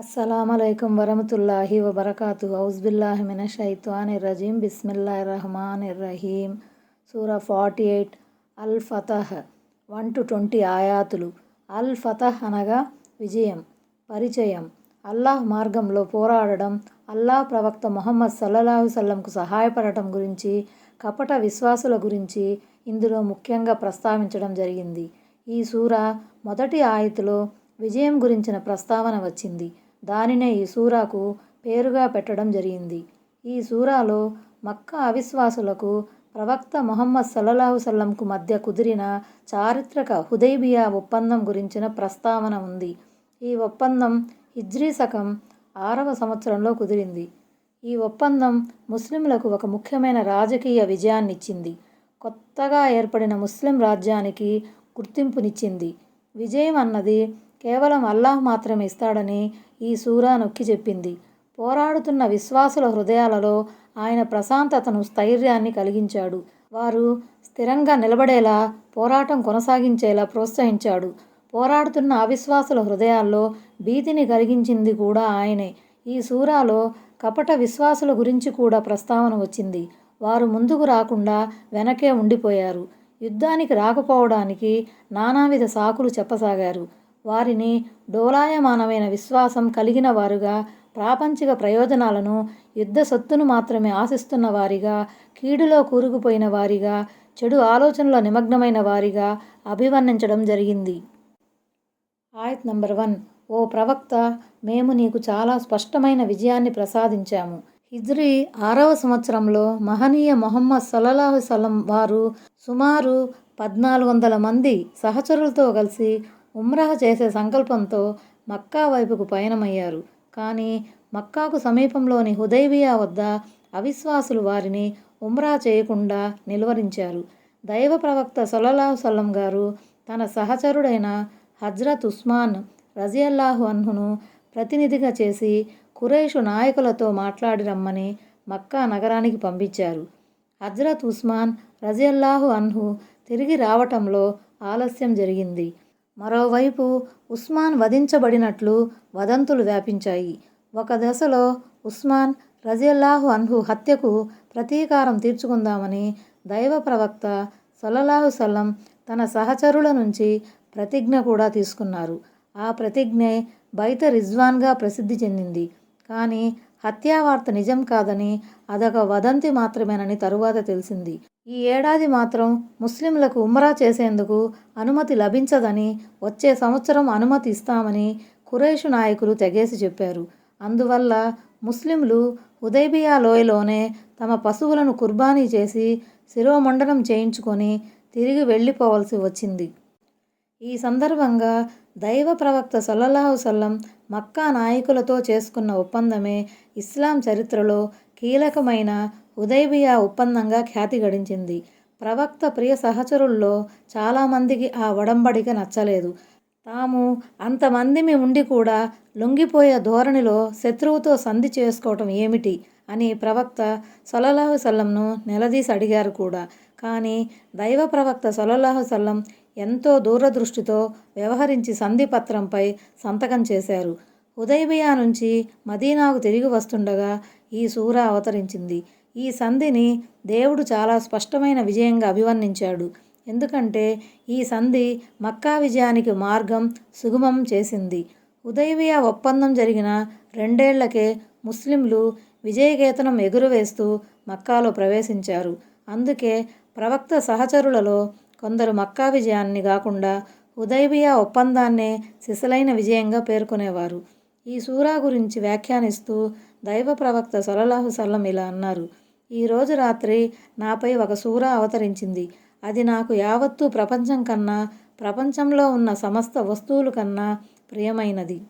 అస్సలామలైకుం వరహతుల్లాహి వబర్కాతు ఔజ్బిల్లాహి మిన షైత్వాని రజీం బిస్మిల్లా రహమాన్ రహీం సూర ఫార్టీ ఎయిట్. అల్ ఫతహ్ వన్ టు ట్వంటీ ఆయాతులు. అల్ ఫతహ్ అనగా విజయం పరిచయం అల్లాహ్ మార్గంలో పోరాడడం అల్లాహ్ ప్రవక్త మొహమ్మద్ సల్లల్లాహు సల్లంకు సహాయపడటం గురించి కపట విశ్వాసుల గురించి ఇందులో ముఖ్యంగా ప్రస్తావించడం జరిగింది. ఈ సూర మొదటి ఆయతులో విజయం గురించిన ప్రస్తావన వచ్చింది. దానినే ఈ సూరాకు పేరుగా పెట్టడం జరిగింది. ఈ సూరాలో మక్కా అవిశ్వాసులకు ప్రవక్త మొహమ్మద్ సల్లల్లాహు సల్లంకు మధ్య కుదిరిన చారిత్రక హుదైబియా ఒప్పందం గురించిన ప్రస్తావన ఉంది. ఈ ఒప్పందం హిజ్రీ శకం ఆరవ సంవత్సరంలో కుదిరింది. ఈ ఒప్పందం ముస్లింలకు ఒక ముఖ్యమైన రాజకీయ విజయాన్నిచ్చింది. కొత్తగా ఏర్పడిన ముస్లిం రాజ్యానికి గుర్తింపునిచ్చింది. విజయం అన్నది కేవలం అల్లాహ్ మాత్రమే ఇస్తాడని ఈ సూరా నొక్కి చెప్పింది. పోరాడుతున్న విశ్వాసుల హృదయాలలో ఆయన ప్రశాంతతను స్థైర్యాన్ని కలిగించాడు. వారు స్థిరంగా నిలబడేలా పోరాటం కొనసాగించేలా ప్రోత్సహించాడు. పోరాడుతున్న అవిశ్వాసుల హృదయాల్లో భీతిని కలిగించింది కూడా ఆయనే. ఈ సూరాలో కపట విశ్వాసుల గురించి కూడా ప్రస్తావన వచ్చింది. వారు ముందుకు రాకుండా వెనకే ఉండిపోయారు. యుద్ధానికి రాకపోవడానికి నానావిధ సాకులు చెప్పసాగారు. వారిని డోలాయమానమైన విశ్వాసం కలిగిన వారుగా ప్రాపంచిక ప్రయోజనాలను యుద్ధ సొత్తును మాత్రమే ఆశిస్తున్న వారిగా కీడులో కూరుకుపోయిన వారిగా చెడు ఆలోచనలో నిమగ్నమైన వారిగా అభివర్ణించడం జరిగింది. ఆయత్ నంబర్ వన్. ఓ ప్రవక్త మేము నీకు చాలా స్పష్టమైన విజయాన్ని ప్రసాదించాము. హిజ్రీ ఆరవ సంవత్సరంలో మహనీయ మొహమ్మద్ సల్లల్లాహు సలం వారు సుమారు పద్నాలుగు వందల మంది సహచరులతో కలిసి ఉమ్రాహ్ చేసే సంకల్పంతో మక్కా వైపుకు పయనమయ్యారు. కానీ మక్కాకు సమీపంలోని హుదైబియా వద్ద అవిశ్వాసులు వారిని ఉమ్రా చేయకుండా నిలువరించారు. దైవ ప్రవక్త సొలలా సొల్లం గారు తన సహచరుడైన హజ్రత్ ఉస్మాన్ రజియల్లాహు అన్హును ప్రతినిధిగా చేసి కురేషు నాయకులతో మాట్లాడి రమ్మని మక్కా నగరానికి పంపించారు. హజ్రత్ ఉస్మాన్ రజియల్లాహు అన్హు తిరిగి రావటంలో ఆలస్యం జరిగింది. మరోవైపు ఉస్మాన్ వధించబడినట్లు వదంతులు వ్యాపించాయి. ఒక దశలో ఉస్మాన్ రజియల్లాహు అన్హు హత్యకు ప్రతీకారం తీర్చుకుందామని దైవ ప్రవక్త సల్లల్లాహు సల్లం తన సహచరుల నుంచి ప్రతిజ్ఞ కూడా తీసుకున్నారు. ఆ ప్రతిజ్ఞే బైత రిజ్వాన్గా ప్రసిద్ధి చెందింది. కానీ హత్యావార్త నిజం కాదని అదొక వదంతి మాత్రమేనని తరువాత తెలిసింది. ఈ ఏడాది మాత్రం ముస్లింలకు ఉమ్రా చేసేందుకు అనుమతి లభించదని వచ్చే సంవత్సరం అనుమతి ఇస్తామని ఖురేషు నాయకులు తెగేసి చెప్పారు. అందువల్ల ముస్లింలు ఉదైబియా లోయలోనే తమ పశువులను కుర్బానీ చేసి శిరోమండనం చేయించుకొని తిరిగి వెళ్ళిపోవలసి వచ్చింది. ఈ సందర్భంగా దైవ ప్రవక్త సల్లల్లాహు సల్లం మక్కా నాయకులతో చేసుకున్న ఒప్పందమే ఇస్లాం చరిత్రలో కీలకమైన ఉదైబియా ఒప్పందంగా ఖ్యాతి గడించింది. ప్రవక్త ప్రియ సహచరుల్లో చాలామందికి ఆ ఒడంబడిక నచ్చలేదు. తాము అంతమందిమి ఉండి కూడా లొంగిపోయే ధోరణిలో శత్రువుతో సంధి చేసుకోవటం ఏమిటి? అని ప్రవక్త సొలలాహు సల్లంను నిలదీసి అడిగారు కూడా. కానీ దైవ ప్రవక్త సొలలాహు సల్లం ఎంతో దూరదృష్టితో వ్యవహరించి సంధి పత్రంపై సంతకం చేశారు. ఉదయబియా నుంచి మదీనాకు తిరిగి వస్తుండగా ఈ సూర అవతరించింది. ఈ సంధిని దేవుడు చాలా స్పష్టమైన విజయంగా అభివర్ణించాడు. ఎందుకంటే ఈ సంధి మక్కా విజయానికి మార్గం సుగమం చేసింది. ఉదయవియా ఒప్పందం జరిగిన రెండేళ్ళకే ముస్లింలు విజయకేతనం ఎగురవేస్తూ మక్కాలో ప్రవేశించారు. అందుకే ప్రవక్త సహచరులలో కొందరు మక్కా విజయాన్ని కాకుండా ఉదయబియా ఒప్పందాన్నే సిసలైన విజయంగా పేర్కొనేవారు. ఈ సూరా గురించి వ్యాఖ్యానిస్తూ దైవ ప్రవక్త సొలలాహు సల్లం ఇలా అన్నారు. ఈరోజు రాత్రి నాపై ఒక సూర అవతరించింది. అది నాకు యావత్తు ప్రపంచం కన్నా ప్రపంచంలో ఉన్న సమస్త వస్తువులు కన్నా ప్రియమైనది.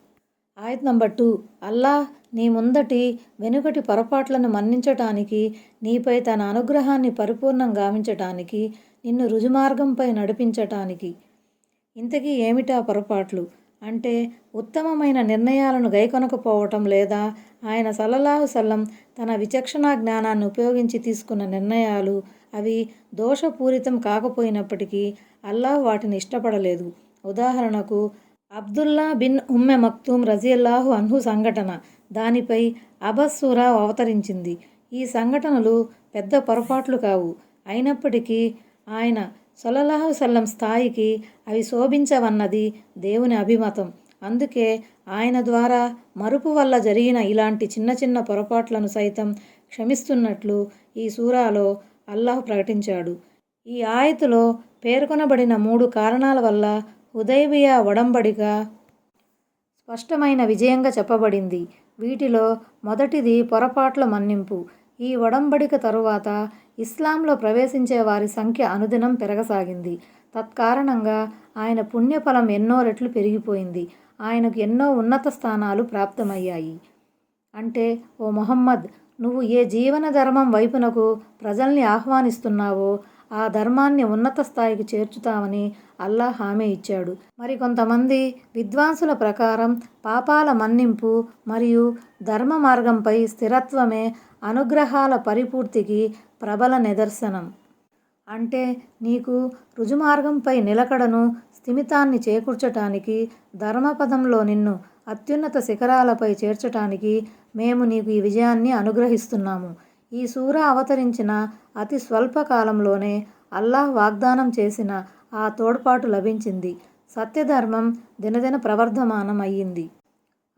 ఆయత్ నంబర్ టూ అల్లాహ్ నీ ముందటి వెనుకటి పొరపాట్లను మన్నించటానికి నీపై తన అనుగ్రహాన్ని పరిపూర్ణం గావించటానికి నిన్ను రుజుమార్గంపై నడిపించటానికి. ఇంతకీ ఏమిటా పొరపాట్లు? అంటే ఉత్తమమైన నిర్ణయాలను గైకొనకపోవటం లేదా ఆయన సల్లల్లాహు సల్లం తన విచక్షణ జ్ఞానాన్ని ఉపయోగించి తీసుకున్న నిర్ణయాలు అవి దోషపూరితం కాకపోయినప్పటికీ అల్లాహ్ వాటిని ఇష్టపడలేదు. ఉదాహరణకు అబ్దుల్లా బిన్ ఉమ్మె మక్తూమ్ రజియల్లాహు అన్హు సంఘటన దానిపై అబస్సురా అవతరించింది. ఈ సంఘటనలు పెద్ద పొరపాట్లు కావు. అయినప్పటికీ ఆయన సొల్లల్లాహు సల్లం స్థాయికి అవి శోభించవన్నది దేవుని అభిమతం. అందుకే ఆయన ద్వారా మరుపు వల్ల జరిగిన ఇలాంటి చిన్న చిన్న పొరపాట్లను సైతం క్షమిస్తున్నట్లు ఈ సూరాలో అల్లాహ్ ప్రకటించాడు. ఈ ఆయతులో పేర్కొనబడిన మూడు కారణాల వల్ల హుదైబియా ఒడంబడిక స్పష్టమైన విజయంగా చెప్పబడింది. వీటిలో మొదటిది పొరపాట్ల మన్నింపు. ఈ ఒడంబడిక తరువాత ఇస్లాంలో ప్రవేశించే వారి సంఖ్య అనుదినం పెరగసాగింది. తత్కారణంగా ఆయన పుణ్యఫలం ఎన్నో రెట్లు పెరిగిపోయింది. ఆయనకు ఎన్నో ఉన్నత స్థానాలు ప్రాప్తమయ్యాయి. అంటే ఓ మొహమ్మద్ నువ్వు ఏ జీవన ధర్మం వైపునకు ప్రజల్ని ఆహ్వానిస్తున్నావో ఆ ధర్మాన్ని ఉన్నత స్థాయికి చేర్చుతామని అల్లా హామీ ఇచ్చాడు. మరి కొంతమంది విద్వాంసుల ప్రకారం పాపాల మన్నింపు మరియు ధర్మ మార్గంపై స్థిరత్వమే అనుగ్రహాల పరిపూర్తికి ప్రబల నిదర్శనం. అంటే నీకు రుజుమార్గంపై నిలకడను స్థిమితాన్ని చేకూర్చటానికి ధర్మపదంలో నిన్ను అత్యున్నత శిఖరాలపై చేర్చటానికి మేము నీకు ఈ విజయాన్ని అనుగ్రహిస్తున్నాము. ఈ సూర అవతరించిన అతి స్వల్ప కాలంలోనే అల్లాహ్ వాగ్దానం చేసిన ఆ తోడ్పాటు లభించింది. సత్యధర్మం దినదిన ప్రవర్ధమానం అయ్యింది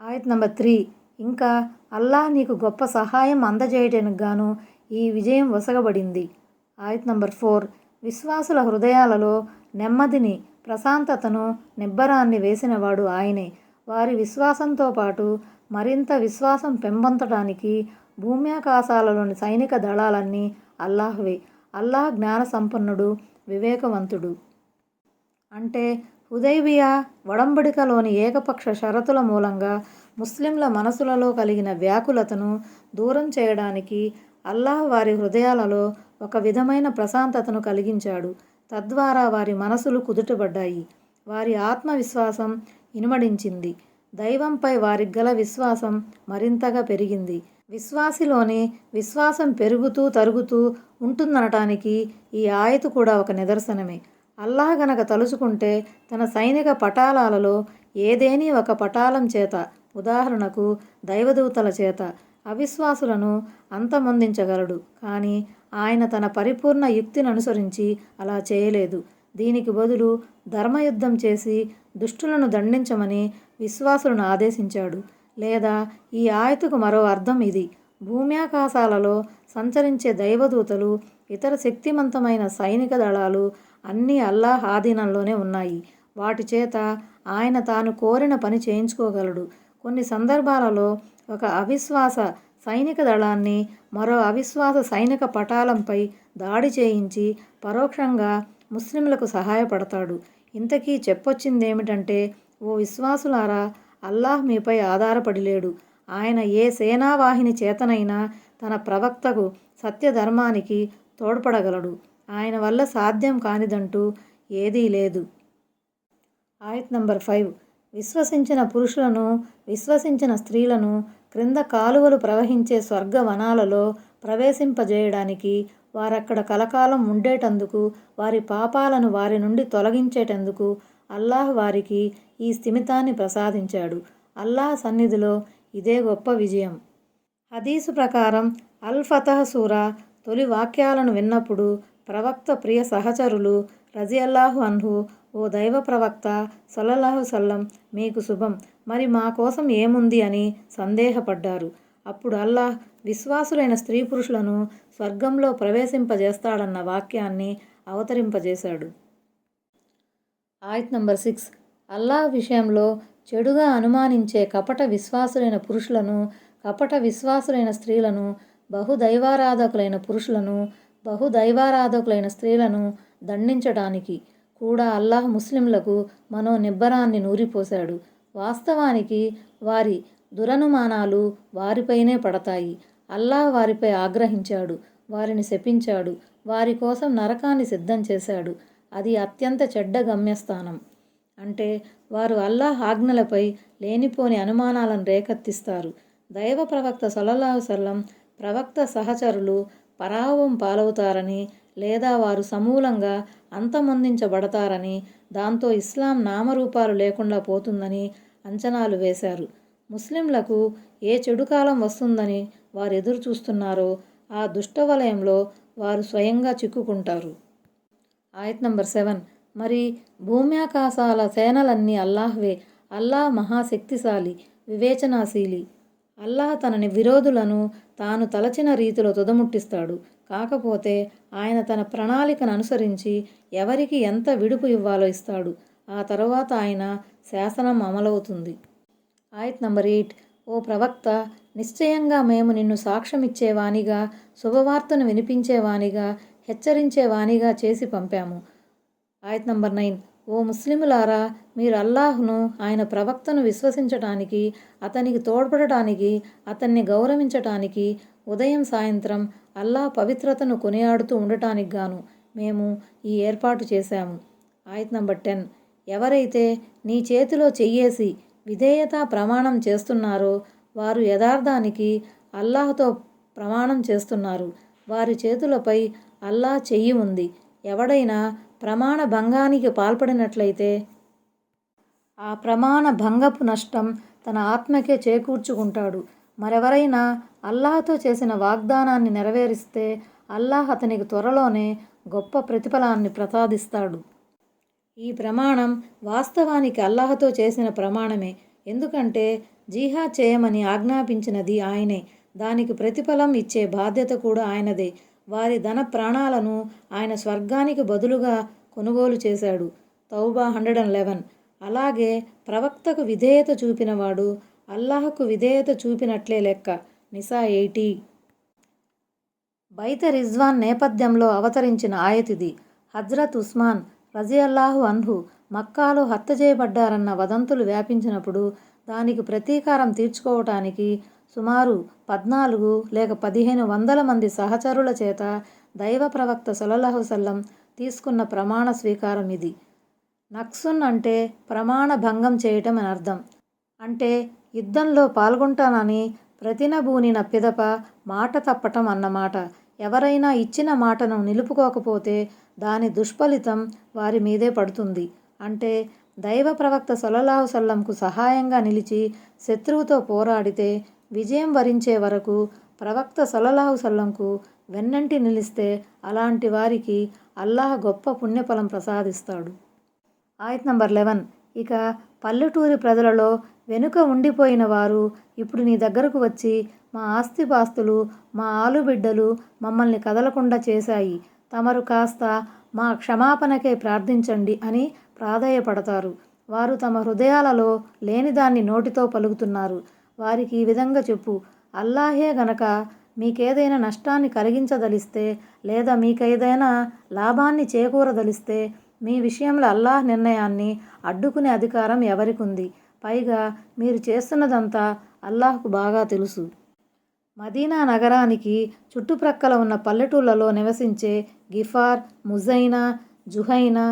ఆయత్ నంబర్ త్రీ. ఇంకా అల్లాహ్ నీకు గొప్ప సహాయం అందజేయటానికి గాను ఈ విజయం వసగబడింది ఆయత్ నంబర్ ఫోర్. విశ్వాసుల హృదయాలలో నెమ్మదిని ప్రశాంతతను నిబ్బరాన్ని వేసినవాడు ఆయనే. వారి విశ్వాసంతో పాటు మరింత విశ్వాసం పెంపొందటానికి భూమ్యాకాశాలలోని సైనిక దళాలన్నీ అల్లాహ్వే. అల్లాహ్ జ్ఞాన సంపన్నుడు వివేకవంతుడు. అంటే హుదైబియా వడంబడికలోని ఏకపక్ష షరతుల మూలంగా ముస్లింల మనసులలో కలిగిన వ్యాకులతను దూరం చేయడానికి అల్లాహ్ వారి హృదయాలలో ఒక విధమైన ప్రశాంతతను కలిగించాడు. తద్వారా వారి మనసులు కుదుటబడ్డాయి. వారి ఆత్మవిశ్వాసం ఇనుమడించింది. దైవంపై వారి గల విశ్వాసం మరింతగా పెరిగింది. విశ్వాసిలోని విశ్వాసం పెరుగుతూ తరుగుతూ ఉంటుందనటానికి ఈ ఆయత కూడా ఒక నిదర్శనమే. అల్లాహ్ గనక తలుచుకుంటే తన సైనిక పటాలాలలో ఏదేని ఒక పటాలం చేత ఉదాహరణకు దైవదూతల చేత అవిశ్వాసులను అంతమొందించగలడు. కానీ ఆయన తన పరిపూర్ణ యుక్తిని అనుసరించి అలా చేయలేదు. దీనికి బదులు ధర్మయుద్ధం చేసి దుష్టులను దండించమని విశ్వాసులను ఆదేశించాడు. లేదా ఈ ఆయతకు మరో అర్థం ఇది. భూమ్యాకాశాలలో సంచరించే దైవదూతలు ఇతర శక్తివంతమైన సైనిక దళాలు అన్నీ అల్లాహ్ ఆధీనంలోనే ఉన్నాయి. వాటి చేత ఆయన తాను కోరిన పని చేయించుకోగలడు. కొన్ని సందర్భాలలో ఒక అవిశ్వాస సైనిక దళాన్ని మరో అవిశ్వాస సైనిక పటాలంపై దాడి చేయించి పరోక్షంగా ముస్లింలకు సహాయపడతాడు. ఇంతకీ చెప్పొచ్చిందేమిటంటే ఓ విశ్వాసులారా అల్లాహ్ మీపై ఆధారపడిలేడు. ఆయన ఏ సేనావాహిని చేతనైనా తన ప్రవక్తకు సత్యధర్మానికి తోడ్పడగలడు. ఆయన వల్ల సాధ్యం కానిదంటూ ఏదీ లేదు. ఆయత్ నంబర్ ఫైవ్. విశ్వసించిన పురుషులను విశ్వసించిన స్త్రీలను క్రింద కాలువలు ప్రవహించే స్వర్గ వనాలలో ప్రవేశింపజేయడానికి వారక్కడ కలకాలం ఉండేటందుకు వారి పాపాలను వారి నుండి తొలగించేటందుకు అల్లాహ్ వారికి ఈ స్థిమితాన్ని ప్రసాదించాడు. అల్లాహ్ సన్నిధిలో ఇదే గొప్ప విజయం. హదీసు ప్రకారం అల్ ఫతహ్ సూరా తొలి వాక్యాలను విన్నప్పుడు ప్రవక్త ప్రియ సహచరులు రజియల్లాహు అన్హు ఓ దైవ ప్రవక్త సల్లల్లాహు సల్లం మీకు శుభం. మరి మా కోసం ఏముంది అని సందేహపడ్డారు. అప్పుడు అల్లాహ్ విశ్వాసులైన స్త్రీ పురుషులను స్వర్గంలో ప్రవేశింపజేస్తాడన్న వాక్యాన్ని అవతరింపజేశాడు. ఆయత్ నంబర్ సిక్స్. అల్లాహ్ విషయంలో చెడుగా అనుమానించే కపట విశ్వాసులైన పురుషులను కపట విశ్వాసులైన స్త్రీలను బహుదైవారాధకులైన పురుషులను బహుదైవారాధకులైన స్త్రీలను దండించడానికి కూడా అల్లాహ్ ముస్లింలకు మనో నిబ్బరాన్ని నూరిపోశాడు. వాస్తవానికి వారి దురనుమానాలు వారిపైనే పడతాయి. అల్లాహ్ వారిపై ఆగ్రహించాడు వారిని శపించాడు వారి కోసం నరకాన్ని సిద్ధం చేశాడు. అది అత్యంత చెడ్డ గమ్యస్థానం. అంటే వారు అల్లాహ్ ఆజ్ఞలపై లేనిపోని అనుమానాలను రేకెత్తిస్తారు. దైవ ప్రవక్త సల్లల్లాహు సల్లం ప్రవక్త సహచరులు పరాభవం పాలవుతారని లేదా వారు సమూలంగా అంతమొందించబడతారని దాంతో ఇస్లాం నామరూపాలు లేకుండా పోతుందని అంచనాలు వేశారు. ముస్లింలకు ఏ చెడు కాలం వస్తుందని వారు ఎదురు చూస్తున్నారో ఆ దుష్టవలయంలో వారు స్వయంగా చిక్కుకుంటారు. ఆయత్ నంబర్ సెవెన్. మరి భూమ్యాకాశాల సేనలన్నీ అల్లాహ్వే అల్లాహ్ మహాశక్తిశాలి వివేచనాశీలి. అల్లాహ్ తనని విరోధులను తాను తలచిన రీతిలో తుదముట్టిస్తాడు. కాకపోతే ఆయన తన ప్రణాళికను అనుసరించి ఎవరికి ఎంత విడుపు ఇవ్వాలో ఇస్తాడు. ఆ తర్వాత ఆయన శాసనం అమలవుతుంది. ఆయత్ నంబర్ ఎయిట్. ఓ ప్రవక్త నిశ్చయంగా మేము నిన్ను సాక్ష్యమిచ్చేవానిగా శుభవార్తను వినిపించేవానిగా హెచ్చరించేవానిగా చేసి పంపాము. ఆయత్ నంబర్ నైన్. ఓ ముస్లిములారా మీరు అల్లాహ్ను ఆయన ప్రవక్తను విశ్వసించటానికి అతనికి తోడ్పడటానికి అతన్ని గౌరవించటానికి ఉదయం సాయంత్రం అల్లాహ్ పవిత్రతను కొనియాడుతూ ఉండటానికి గాను మేము ఈ ఏర్పాటు చేశాము. ఆయత్ నంబర్ టెన్. ఎవరైతే నీ చేతిలో చెయ్యేసి విధేయత ప్రమాణం చేస్తున్నారో వారు యథార్థానికి అల్లాహ్తో ప్రమాణం చేస్తున్నారు. వారి చేతులపై అల్లాహ్ చెయ్యి ఉంది. ఎవడైనా ప్రమాణ భంగానికి పాల్పడినట్లయితే ఆ ప్రమాణ భంగపు నష్టం తన ఆత్మకే చేకూర్చుకుంటాడు. మరెవరైనా అల్లాహతో చేసిన వాగ్దానాన్ని నెరవేరిస్తే అల్లాహ్ అతనికి త్వరలోనే గొప్ప ప్రతిఫలాన్ని ప్రసాదిస్తాడు. ఈ ప్రమాణం వాస్తవానికి అల్లాహతో చేసిన ప్రమాణమే. ఎందుకంటే జీహా చేయమని ఆజ్ఞాపించినది ఆయనే. దానికి ప్రతిఫలం ఇచ్చే బాధ్యత కూడా ఆయనదే. వారి ధన ప్రాణాలను ఆయన స్వర్గానికి బదులుగా కొనుగోలు చేశాడు. Tauba hundred and eleven. అలాగే ప్రవక్తకు విధేయత చూపినవాడు అల్లాహకు విధేయత చూపినట్లే లెక్క. నిసా ఎయిటీ. బైత రిజ్వాన్ నేపథ్యంలో అవతరించిన ఆయతిది హజ్రత్ ఉస్మాన్ రజియల్లాహు అన్హు మక్కాలో హత్య చేయబడ్డారన్న వదంతులు వ్యాపించినప్పుడు దానికి ప్రతీకారం తీర్చుకోవటానికి సుమారు పద్నాలుగు లేక పదిహేను వందల మంది సహచరుల చేత దైవ ప్రవక్త సల్లల్లాహు తీసుకున్న ప్రమాణ స్వీకారం ఇది. నక్సున్ అంటే ప్రమాణ భంగం చేయటం అని అర్థం. అంటే యుద్ధంలో పాల్గొంటానని ప్రతినబూనిన పిదప మాట తప్పటం అన్నమాట. ఎవరైనా ఇచ్చిన మాటను నిలుపుకోకపోతే దాని దుష్ఫలితం వారి మీదే పడుతుంది. అంటే దైవ ప్రవక్త సొలలాహు సల్లంకు సహాయంగా నిలిచి శత్రువుతో పోరాడితే విజయం వరించే వరకు ప్రవక్త సలలాహు సల్లంకు వెన్నంటి నిలిస్తే అలాంటి వారికి అల్లాహ్ గొప్ప పుణ్యఫలం ప్రసాదిస్తాడు. ఆయత్ నంబర్ లెవెన్. ఇక పల్లెటూరి ప్రజలలో వెనుక ఉండిపోయిన వారు ఇప్పుడు నీ దగ్గరకు వచ్చి మా ఆస్తిపాస్తులు మా ఆలుబిడ్డలు మమ్మల్ని కదలకుండా చేశాయి. తమరు కాస్త మా క్షమాపణకే ప్రార్థించండి అని ప్రాధేయపడతారు. వారు తమ హృదయాలలో లేనిదాన్ని నోటితో పలుకుతున్నారు. వారికి ఈ విధంగా చెప్పు. అల్లాహే గనక మీకేదైనా నష్టాన్ని కలిగించదలిస్తే లేదా మీకేదైనా లాభాన్ని చేకూరదలిస్తే మీ విషయంలో అల్లాహ్ నిర్ణయాన్ని అడ్డుకునే అధికారం ఎవరికుంది? పైగా మీరు చేస్తున్నదంతా అల్లాహ్కు బాగా తెలుసు. మదీనా నగరానికి చుట్టుప్రక్కల ఉన్న పల్లెటూళ్ళలో నివసించే గిఫార్ ముజైనా జుహైనా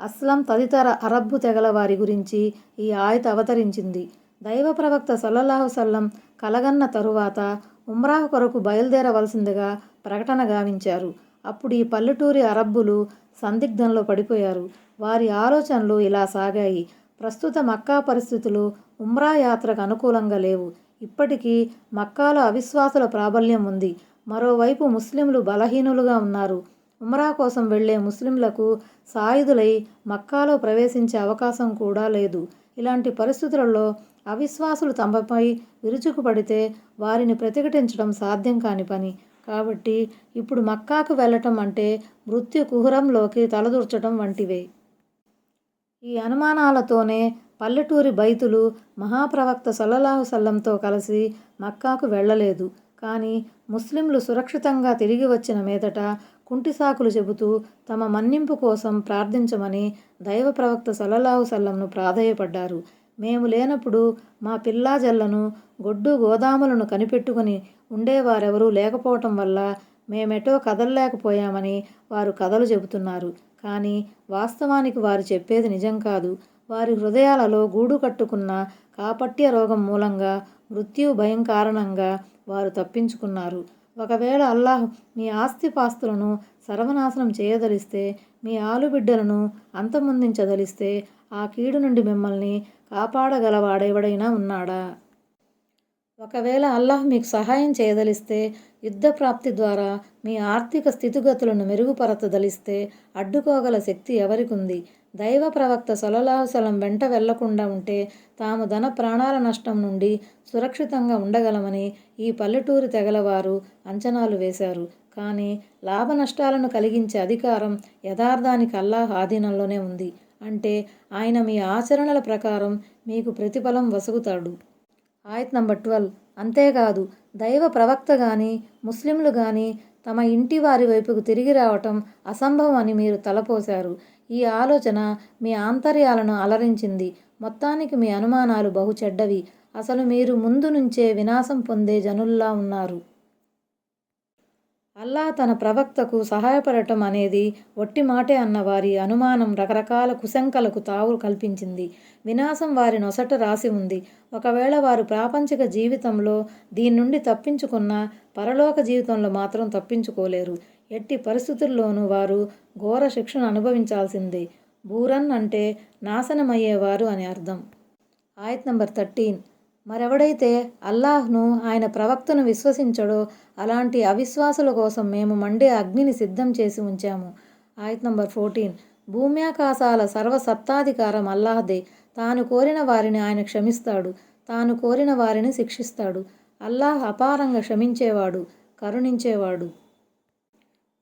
అస్లం తదితర అరబ్బు తెగల వారి గురించి ఈ ఆయత అవతరించింది. దైవ ప్రవక్త సల్లల్లాహు సల్లం కలగన్న తరువాత ఉమ్రాహ్ కొరకు బయలుదేరవలసిందిగా ప్రకటన గావించారు. అప్పుడు ఈ పల్లెటూరి అరబ్బులు సందిగ్ధంలో పడిపోయారు. వారి ఆలోచనలు ఇలా సాగాయి. ప్రస్తుత మక్కా పరిస్థితులు ఉమ్రా యాత్రకు అనుకూలంగా లేవు. ఇప్పటికీ మక్కాలో అవిశ్వాసుల ప్రాబల్యం ఉంది. మరోవైపు ముస్లింలు బలహీనులుగా ఉన్నారు. ఉమ్రా కోసం వెళ్ళే ముస్లింలకు సాయుధులై మక్కాలో ప్రవేశించే అవకాశం కూడా లేదు. ఇలాంటి పరిస్థితులలో అవిశ్వాసులు తమపై విరుచుకుపడితే వారిని ప్రతిఘటించడం సాధ్యం కాని పని. కాబట్టి ఇప్పుడు మక్కాకు వెళ్ళటం అంటే మృత్యు కుహరంలోకి తలదూర్చడం వంటివే. ఈ అనుమానాలతోనే పల్లెటూరి బైతులు మహాప్రవక్త సల్లల్లాహు సల్లంతో కలిసి మక్కాకు వెళ్ళలేదు. కానీ ముస్లింలు సురక్షితంగా తిరిగి వచ్చిన మీదట కుంటిసాకులు చెబుతూ తమ మన్నింపు కోసం ప్రార్థించమని దైవ ప్రవక్త సల్లల్లాహు సల్లంను ప్రాధేయపడ్డారు. మేము లేనప్పుడు మా పిల్లాజల్లను గొడ్డు గోదాములను కనిపెట్టుకుని ఉండేవారెవరూ లేకపోవటం వల్ల మేమెటో కదలలేకపోయామని వారు కథలు చెబుతున్నారు. కానీ వాస్తవానికి వారు చెప్పేది నిజం కాదు. వారి హృదయాలలో గూడు కట్టుకున్న కాపట్య రోగం మూలంగా మృత్యు భయం కారణంగా వారు తప్పించుకున్నారు. ఒకవేళ అల్లాహ్ మీ ఆస్తిపాస్తులను సర్వనాశనం చేయదలిస్తే మీ ఆలుబిడ్డలను అంతమొందించదలిస్తే ఆ కీడు నుండి మిమ్మల్ని కాపాడగలవాడెవడైనా ఉన్నాడా? ఒకవేళ అల్లాహ్ మీకు సహాయం చేయదలిస్తే యుద్ధ ప్రాప్తి ద్వారా మీ ఆర్థిక స్థితిగతులను మెరుగుపరచదలిస్తే అడ్డుకోగల శక్తి ఎవరికి ఉంది దైవ ప్రవక్త సొలలాహుసలం వెంట వెళ్ళకుండా ఉంటే తాము ధన ప్రాణాల నష్టం నుండి సురక్షితంగా ఉండగలమని ఈ పల్లెటూరి తెగలవారు అంచనాలు వేశారు. కానీ లాభ నష్టాలను కలిగించే అధికారం యథార్థానికి అల్లాహ్ ఆధీనంలోనే ఉంది. అంటే ఆయన మీ ఆచరణల ప్రకారం మీకు ప్రతిఫలం వసుగుతాడు. ఆయత్ నంబర్ ట్వెల్వ్. అంతేకాదు దైవ ప్రవక్త కానీ ముస్లింలు కానీ తమ ఇంటి వారి వైపుకు తిరిగి రావటం అసంభవం అని మీరు తలపోశారు. ఈ ఆలోచన మీ ఆంతర్యాలను అలరించింది. మొత్తానికి మీ అనుమానాలు బహు చెడ్డవి. అసలు మీరు ముందు నుంచే వినాశం పొందే జనుల్లా ఉన్నారు. అల్లాహ్ తన ప్రవక్తకు సహాయపడటం అనేది ఒట్టి మాటే అన్న వారి అనుమానం రకరకాల కుశంకలకు తావు కల్పించింది. వినాశం వారి నొసట రాసి ఉంది. ఒకవేళ వారు ప్రాపంచిక జీవితంలో దీని నుండి తప్పించుకున్న పరలోక జీవితంలో మాత్రం తప్పించుకోలేరు. ఎట్టి పరిస్థితుల్లోనూ వారు ఘోర శిక్షను అనుభవించాల్సిందే. బూరన్ అంటే నాశనమయ్యేవారు అని అర్థం. ఆయత్ నంబర్ థర్టీన్. మరెవడైతే అల్లాహ్ను ఆయన ప్రవక్తను విశ్వసించడో అలాంటి అవిశ్వాసుల కోసం మేము మండే అగ్నిని సిద్ధం చేసి ఉంచాము. ఆయత్ నంబర్ ఫోర్టీన్. భూమ్యాకాశాల సర్వసత్తాధికారం అల్లాహదే. తాను కోరిన వారిని ఆయన క్షమిస్తాడు. తాను కోరిన వారిని శిక్షిస్తాడు. అల్లాహ్ అపారంగా క్షమించేవాడు కరుణించేవాడు.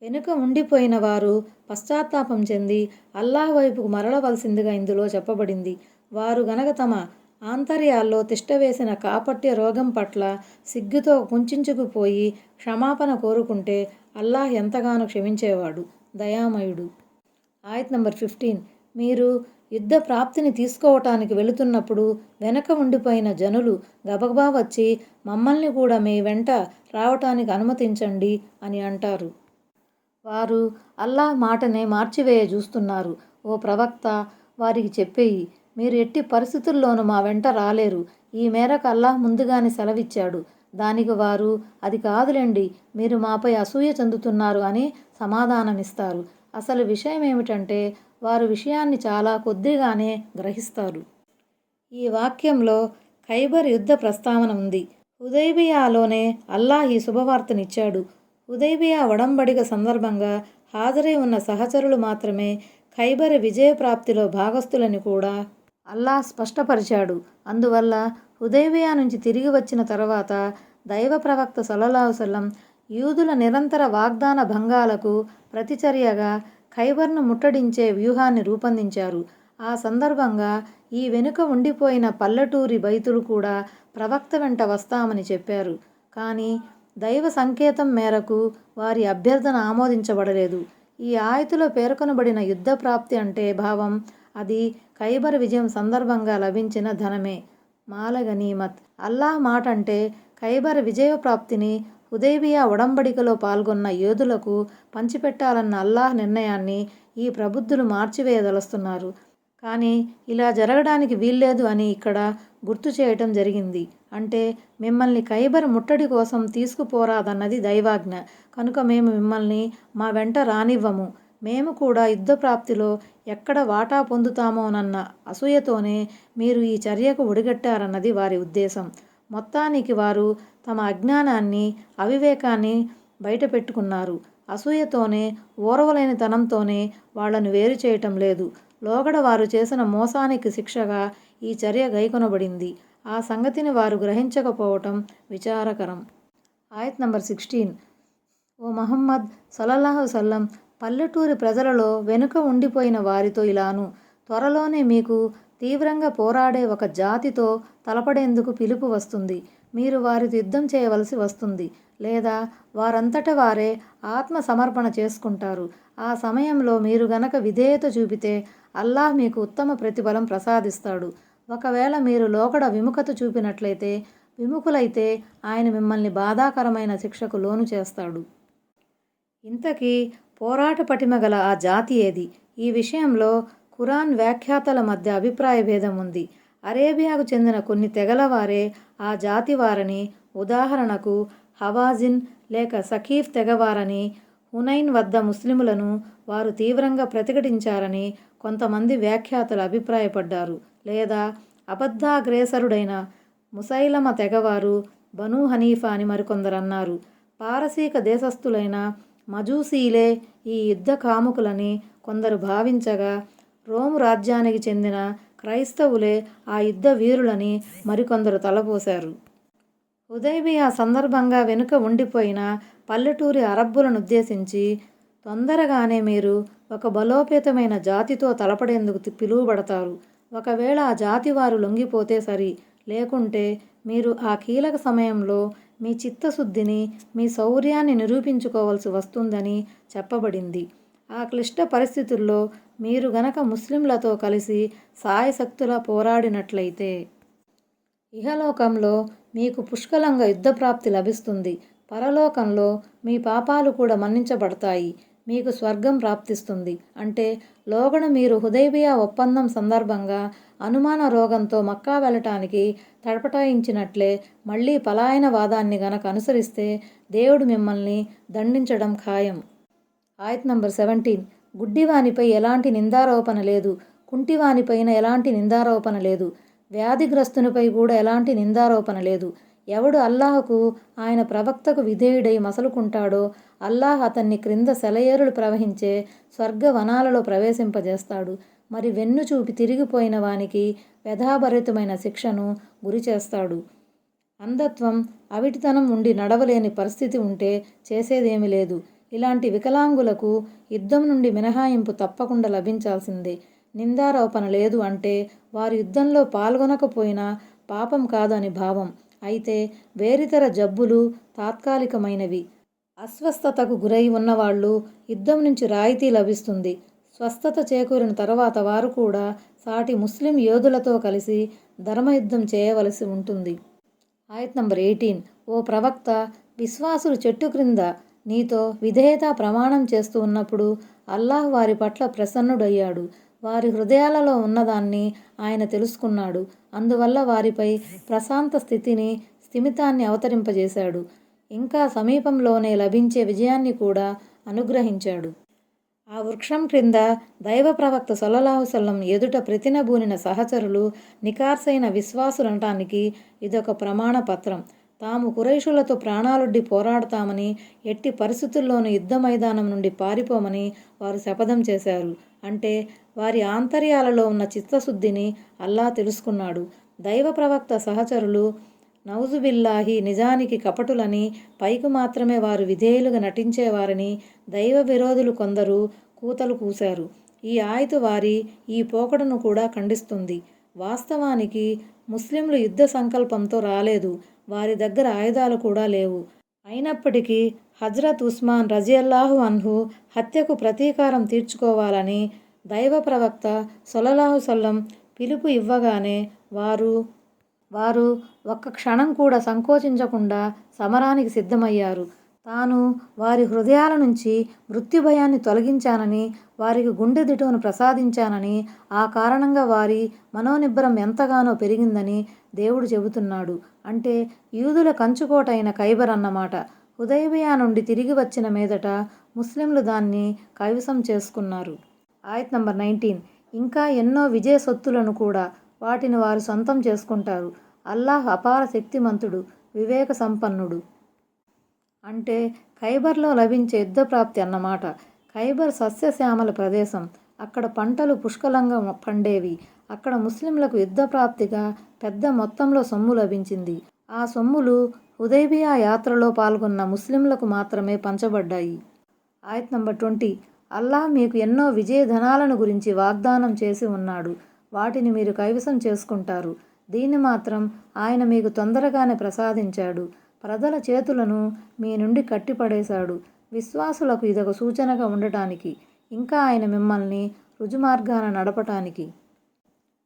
వెనుక ఉండిపోయిన వారు పశ్చాత్తాపం చెంది అల్లాహ్ వైపుకు మరలవలసిందిగా ఇందులో చెప్పబడింది. వారు గనక తమ ఆంతర్యాల్లో తిష్టవేసిన కాపట్య రోగం పట్ల సిగ్గుతో కుంచుకుపోయి క్షమాపణ కోరుకుంటే అల్లాహ్ ఎంతగానో క్షమించేవాడు. దయామయుడు. ఆయత్ నంబర్ ఫిఫ్టీన్. మీరు యుద్ధ ప్రాప్తిని తీసుకోవటానికి వెళుతున్నప్పుడు వెనక ఉండిపోయిన జనులు గబగబా వచ్చి మమ్మల్ని కూడా మీ వెంట రావటానికి అనుమతించండి అని అంటారు. వారు అల్లాహ్ మాటనే మార్చివేయ చూస్తున్నారు ఓ ప్రవక్త వారికి చెప్పేయి మీరు ఎట్టి పరిస్థితుల్లోనూ మా వెంట రాలేరు. ఈ మేరకు అల్లాహ్ ముందుగానే సెలవిచ్చాడు. దానికి వారు అది కాదులేండి మీరు మాపై అసూయ చెందుతున్నారు అని సమాధానమిస్తారు. అసలు విషయం ఏమిటంటే వారు విషయాన్ని చాలా కొద్దిగానే గ్రహిస్తారు. ఈ వాక్యంలో ఖైబర్ యుద్ధ ప్రస్తావన ఉంది. హుదైబియాలోనే అల్లాహ్ ఈ శుభవార్తనిచ్చాడు. హుదైబియా ఒడంబడిక సందర్భంగా హాజరై ఉన్న సహచరులు మాత్రమే ఖైబర్ విజయప్రాప్తిలో భాగస్థులని కూడా అల్లాహ్ స్పష్టపరిచాడు. అందువల్ల హుదైబియా నుంచి తిరిగి వచ్చిన తర్వాత దైవ ప్రవక్త సల్లల్లాహుసల్లం యూదుల నిరంతర వాగ్దాన భంగాలకు ప్రతిచర్యగా ఖైబర్ను ముట్టడించే వ్యూహాన్ని రూపొందించారు. ఆ సందర్భంగా ఈ వెనుక ఉండిపోయిన పల్లెటూరి బైతులు కూడా ప్రవక్త వెంట వస్తామని చెప్పారు. కానీ దైవ సంకేతం మేరకు వారి అభ్యర్థన ఆమోదించబడలేదు. ఈ ఆయతులో పేర్కొనబడిన యుద్ధ ప్రాప్తి అంటే భావం అది ఖైబర్ విజయం సందర్భంగా లభించిన ధనమే. మాలగనీమత్ అల్లాహ్ మాట అంటే ఖైబర్ విజయ ప్రాప్తిని హుదైబియా ఒడంబడికలో పాల్గొన్న యోధులకు పంచిపెట్టాలన్న అల్లాహ్ నిర్ణయాన్ని ఈ ప్రబుద్ధులు మార్చివేయదలుస్తున్నారు. కానీ ఇలా జరగడానికి వీల్లేదు అని ఇక్కడ గుర్తు చేయటం జరిగింది. అంటే మిమ్మల్ని ఖైబర్ ముట్టడి కోసం తీసుకుపోరాదన్నది దైవాజ్ఞ. కనుక మేము మిమ్మల్ని మా వెంట రానివ్వము. మేము కూడా యుద్ధ ప్రాప్తిలో ఎక్కడ వాటా పొందుతామోనన్న అసూయతోనే మీరు ఈ చర్యకు ఒడిగట్టారన్నది వారి ఉద్దేశం. మొత్తానికి వారు తమ అజ్ఞానాన్ని అవివేకాన్ని బయటపెట్టుకున్నారు. అసూయతోనే ఓర్వలేని తనంతోనే వాళ్ళను వేరు చేయటం లేదు. లోగడ వారు చేసిన మోసానికి శిక్షగా ఈ చర్య గైకొనబడింది. ఆ సంగతిని వారు గ్రహించకపోవటం విచారకరం. ఆయత్ నంబర్ సిక్స్టీన్. ఓ మహమ్మద్ సలల్లాహు సల్లం పల్లెటూరి ప్రజలలో వెనుక ఉండిపోయిన వారితో ఇలాను. త్వరలోనే మీకు తీవ్రంగా పోరాడే ఒక జాతితో తలపడేందుకు పిలుపు వస్తుంది. మీరు వారితో యుద్ధం చేయవలసి వస్తుంది. లేదా వారంతట వారే ఆత్మ సమర్పణ చేసుకుంటారు. ఆ సమయంలో మీరు గనక విధేయత చూపితే అల్లాహ్ మీకు ఉత్తమ ప్రతిఫలం ప్రసాదిస్తాడు. ఒకవేళ మీరు లోకడ విముఖత చూపినట్లయితే విముఖులైతే ఆయన మిమ్మల్ని బాధాకరమైన శిక్షకు లోను చేస్తాడు. ఇంతకీ పోరాట పటిమ గల ఆ జాతి ఏది? ఈ విషయంలో ఖురాన్ వ్యాఖ్యాతల మధ్య అభిప్రాయ భేదం ఉంది. అరేబియాకు చెందిన కొన్ని తెగల వారే ఆ జాతి వారని ఉదాహరణకు హవాజిన్ లేక సఖీఫ్ తెగవారని హునైన్ వద్ద ముస్లిములను వారు తీవ్రంగా ప్రతిఘటించారని కొంతమంది వ్యాఖ్యాతలు అభిప్రాయపడ్డారు. లేదా అబద్ధాగ్రేసరుడైన ముసైలమ తెగవారు బనూ హనీఫా అని మరికొందరు అన్నారు. పారసీక దేశస్థులైన మజూసీలే ఈ యుద్ధ కాముకులని కొందరు భావించగా రోము రాజ్యానికి చెందిన క్రైస్తవులే ఆ యుద్ధ వీరులని మరికొందరు తలపోశారు. హుదైబియా సందర్భంగా వెనుక ఉండిపోయిన పల్లెటూరి అరబ్బులను ఉద్దేశించి తొందరగానే మీరు ఒక బలోపేతమైన జాతితో తలపడేందుకు పిలువబడతారు. ఒకవేళ ఆ జాతి వారు లొంగిపోతే సరి. లేకుంటే మీరు ఆ కీలక సమయంలో మీ చిత్తశుద్ధిని మీ శౌర్యాన్ని నిరూపించుకోవాల్సి వస్తుందని చెప్పబడింది. ఆ క్లిష్ట పరిస్థితుల్లో మీరు గనక ముస్లింలతో కలిసి సాయశక్తులా పోరాడినట్లయితే ఇహలోకంలో మీకు పుష్కలంగా యుద్ధప్రాప్తి లభిస్తుంది. పరలోకంలో మీ పాపాలు కూడా మన్నించబడతాయి. మీకు స్వర్గం ప్రాప్తిస్తుంది. అంటే లోగడ మీరు హుదైబియా ఒప్పందం సందర్భంగా అనుమాన రోగంతో మక్కా వెళ్ళటానికి తడపటాయించినట్లే మళ్ళీ పలాయన వాదాన్ని గనక అనుసరిస్తే దేవుడు మిమ్మల్ని దండించడం ఖాయం. ఆయత్ నంబర్ సెవెంటీన్. గుడ్డివానిపై ఎలాంటి నిందారోపణ లేదు. కుంటివానిపైన ఎలాంటి నిందారోపణ లేదు. వ్యాధిగ్రస్తునిపై కూడా ఎలాంటి నిందారోపణ లేదు. ఎవడు అల్లాహకు ఆయన ప్రవక్తకు విధేయుడై మసలుకుంటాడో అల్లాహ్ అతన్ని క్రింద సెలయేరులు ప్రవహించే స్వర్గ వనాలలో ప్రవేశింపజేస్తాడు. మరి వెన్ను చూపి తిరిగిపోయిన వానికి వ్యధాభరితమైన శిక్షను గురి చేస్తాడు. అంధత్వం అవిటితనం ఉండి నడవలేని పరిస్థితి ఉంటే చేసేదేమీ లేదు. ఇలాంటి వికలాంగులకు యుద్ధం నుండి మినహాయింపు తప్పకుండా లభించాల్సిందే. నిందారోపణ లేదు అంటే వారు యుద్ధంలో పాల్గొనకపోయినా పాపం కాదని భావం. అయితే వేరితర జబ్బులు తాత్కాలికమైనవి. అస్వస్థతకు గురై ఉన్నవాళ్ళు యుద్ధం నుంచి రాయితీ లభిస్తుంది. స్వస్థత చేకూరిన తర్వాత వారు కూడా సాటి ముస్లిం యోధులతో కలిసి ధర్మయుద్ధం చేయవలసి ఉంటుంది. ఆయత్ నంబర్ ఎయిటీన్. ఓ ప్రవక్త విశ్వాసులు చెట్టు క్రింద నీతో విధేయత ప్రమాణం చేస్తూ ఉన్నప్పుడు అల్లాహ్ వారి పట్ల ప్రసన్నుడయ్యాడు. వారి హృదయాలలో ఉన్నదాన్ని ఆయన తెలుసుకున్నాడు. అందువల్ల వారిపై ప్రశాంత స్థితిని స్థిమితాన్ని అవతరింపజేశాడు. ఇంకా సమీపంలోనే లభించే విజయాన్ని కూడా అనుగ్రహించాడు. ఆ వృక్షం క్రింద దైవ ప్రవక్త సొల్లలాహుసల్లం ఎదుట ప్రతినబూనిన సహచరులు నికార్సైన విశ్వాసులనటానికి ఇదొక ప్రమాణ పత్రం. తాము కురైషులతో ప్రాణాలొడ్డి పోరాడతామని ఎట్టి పరిస్థితుల్లోనూ యుద్ధ మైదానం నుండి పారిపోమని వారు శపథం చేశారు. అంటే వారి ఆంతర్యాలలో ఉన్న చిత్తశుద్ధిని అల్లా తెలుసుకున్నాడు. దైవ ప్రవక్త సహచరులు నౌజుబిల్లాహి నిజానికి కపటులని పైకి మాత్రమే వారు విధేయులుగా నటించేవారని దైవ విరోధులు కొందరు కూతలు కూశారు. ఈ ఆయుధ వారి ఈ పోకడను కూడా ఖండిస్తుంది. వాస్తవానికి ముస్లింలు యుద్ధ సంకల్పంతో రాలేదు. వారి దగ్గర ఆయుధాలు కూడా లేవు. అయినప్పటికీ హజ్రత్ ఉస్మాన్ రజియల్లాహు అన్హు హత్యకు ప్రతీకారం తీర్చుకోవాలని దైవ ప్రవక్త సొలలాహు సల్లం పిలుపు ఇవ్వగానే వారు వారు ఒక్క క్షణం కూడా సంకోచించకుండా సమరానికి సిద్ధమయ్యారు. తాను వారి హృదయాల నుంచి మృత్యు భయాన్ని తొలగించానని వారికి గుండె దిటువను ప్రసాదించానని ఆ కారణంగా వారి మనోనిబ్బరం ఎంతగానో పెరిగిందని దేవుడు చెబుతున్నాడు. అంటే యూదుల కంచుకోటైన ఖైబర్ అన్నమాట. హుదయబియా నుండి తిరిగి వచ్చిన మీదట ముస్లింలు దాన్ని కైవసం చేసుకున్నారు. ఆయత్ నంబర్ నైన్టీన్. ఇంకా ఎన్నో విజయ సొత్తులను కూడా వాటిని వారు సొంతం చేసుకుంటారు. అల్లాహ్ అపార శక్తిమంతుడు వివేక సంపన్నుడు అంటే ఖైబర్లో లభించే యుద్ధప్రాప్తి అన్నమాట. ఖైబర్ సస్యశ్యామల ప్రదేశం. అక్కడ పంటలు పుష్కలంగా పండేవి. అక్కడ ముస్లింలకు యుద్ధప్రాప్తిగా పెద్ద మొత్తంలో సొమ్ము లభించింది. ఆ సొమ్ములు హుదైబియా యాత్రలో పాల్గొన్న ముస్లింలకు మాత్రమే పంచబడ్డాయి. ఆయత్ నంబర్ ట్వంటీ. అల్లాహ్ మీకు ఎన్నో విజయధనాలను గురించి వాగ్దానం చేసి ఉన్నాడు. వాటిని మీరు కైవసం చేసుకుంటారు. దీన్ని మాత్రం ఆయన మీకు తొందరగానే ప్రసాదించాడు. ప్రజల చేతులను మీ నుండి కట్టిపడేశాడు. విశ్వాసులకు ఇదొక సూచనగా ఉండటానికి ఇంకా ఆయన మిమ్మల్ని రుజుమార్గాన నడపటానికి.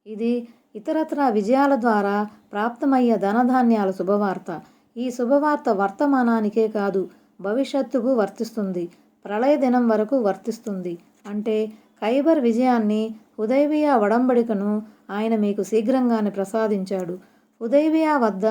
ఇది ఇతరత్రా విజయాల ద్వారా ప్రాప్తమయ్యే ధనధాన్యాల శుభవార్త. ఈ శుభవార్త వర్తమానానికే కాదు భవిష్యత్తుకు వర్తిస్తుంది ప్రళయ దినం వరకు వర్తిస్తుంది. అంటే ఖైబర్ విజయాన్ని హుదైబియా వడంబడికను ఆయన మీకు శీఘ్రంగానే ప్రసాదించాడు. హుదైబియా వద్ద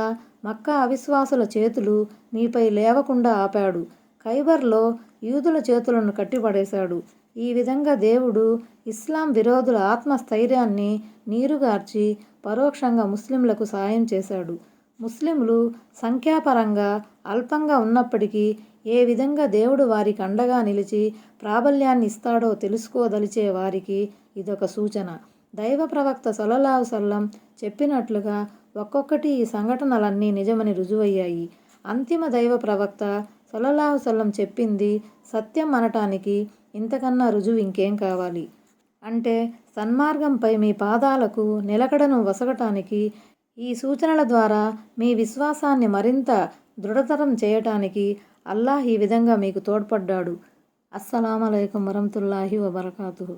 మక్కా అవిశ్వాసుల చేతులు మీపై లేవకుండా ఆపాడు. ఖైబర్లో యూదుల చేతులను కట్టిపడేశాడు. ఈ విధంగా దేవుడు ఇస్లాం విరోధుల ఆత్మస్థైర్యాన్ని నీరుగార్చి పరోక్షంగా ముస్లింలకు సాయం చేశాడు. ముస్లింలు సంఖ్యాపరంగా అల్పంగా ఉన్నప్పటికీ ఏ విధంగా దేవుడు వారికి అండగా నిలిచి ప్రాబల్యాన్ని ఇస్తాడో తెలుసుకోదలిచే వారికి ఇదొక సూచన. దైవ ప్రవక్త సొలలావు సల్లం చెప్పినట్లుగా ఒక్కొక్కటి ఈ సంఘటనలన్నీ నిజమని రుజువయ్యాయి. అంతిమ దైవ ప్రవక్త సొలలావు సల్లం చెప్పింది సత్యం అనటానికి ఇంతకన్నా రుజువు ఇంకేం కావాలి? అంటే సన్మార్గంపై మీ పాదాలకు నిలకడను వసగటానికి ఈ సూచనల ద్వారా మీ విశ్వాసాన్ని మరింత దృఢతరం చేయటానికి అల్లాహ్ ఈ విధంగా మీకు తోడ్పడ్డాడు. అస్సలం అయికం వరహతుల్లాహి వబర్కాతు